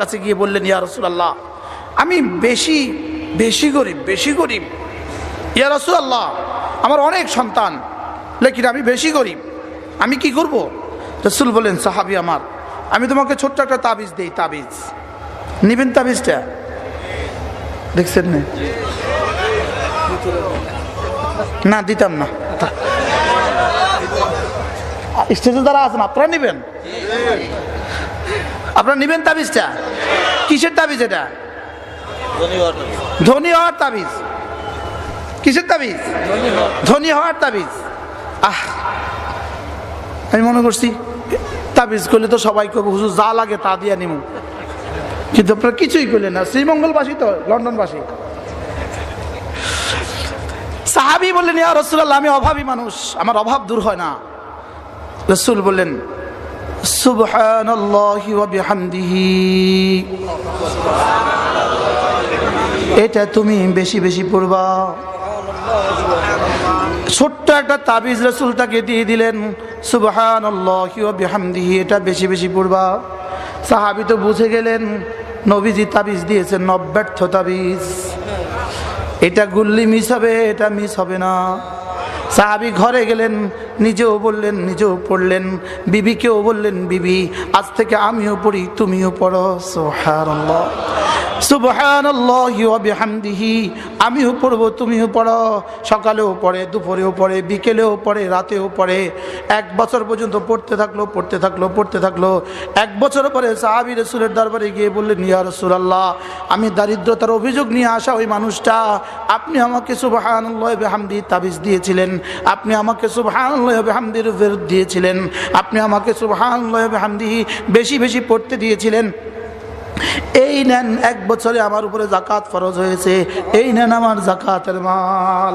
কাছে গিয়ে বললেন, ইয়া রসুলাল্লাহ, আমি বেশি বেশি গরিব বেশি গরিব। ইয়া রসুলাল্লাহ, আমার অনেক সন্তান, লেকিন আমি বেশি গরিব। আমি কি করব? রসুল বলেন সাহাবি আমার, আমি তোমাকে ছোট্ট একটা তাবিজ দেই, তাবিজ। নিবেন তাবিজটা? দেখছেন না? না, দিতাম না। স্টেজে যারা আছেন, আপনারা নেবেন? আপনারা নেবেন তাবিজটা? কিসের তাবিজ এটা? ধনী হওয়ার তাবিজ। কিসের তাবিজ? ধনী হওয়ার তাবিজ। আহ, আমি মনে করছি, তাবিজ করলে তো সবাই করব হুজুর যা লাগে তা দিয়ে নিব কিন্তু আপনারা কিছুই করলেন না। শ্রীমঙ্গলবাসী তো, লন্ডনবাসী। সাহাবি বললেন, ইয়া রসুল্লাহ আমি অভাবী মানুষ। আমার অভাব দূর হয় না। রসুল বললেন সুবহানাল্লাহি ওয়া বিহামদিহি। এটা তুমি বেশি বেশি পড়বা। ছোট্ট একটা তাবিজ রসুল তাকে দিয়ে দিলেন ওয়া বিহামদিহি, এটা বেশি বেশি পড়বা। সাহাবি তো বুঝে গেলেন, নবীজি তাবিজ দিয়েছেন নব্যর্থ তাবিজ। এটা গুল্লি মিস হবে, এটা মিস হবে না। সাহাবি ঘরে গেলেন, নিজেও বললেন, নিজেও পড়লেন, বিবিকেও বললেন, বিবি, আজ থেকে আমিও পড়ি, তুমিও পড়ো সোহার বিহামদিহি। আমিও পড়ব, তুমিও পড়ো। সকালেও পড়ে, দুপুরেও পড়ে, বিকেলেও পড়ে, রাতেও পড়ে। এক বছর পর্যন্ত পড়তে থাকল পড়তে থাকল পড়তে থাকল। এক বছর পরে সাহাবি রসুলের দরবারে গিয়ে বললেন, ইয়া রসুলাল্লাহ, আমি দারিদ্রতার অভিযোগ নিয়ে আসা ওই মানুষটা। আপনি আমাকে সুবহানাল্লাহ বিহামদি তাবিজ দিয়েছিলেন। আপনি আমাকে ফেরত দিয়েছিলেন। আপনি আমাকে সুবহানাল্লাহ বিহামদি বেশি বেশি পড়তে দিয়েছিলেন। এই নেন এক বছরে আমার উপরে জাকাত ফরজ হয়েছে। এই নেন আমার জাকাতের মাল।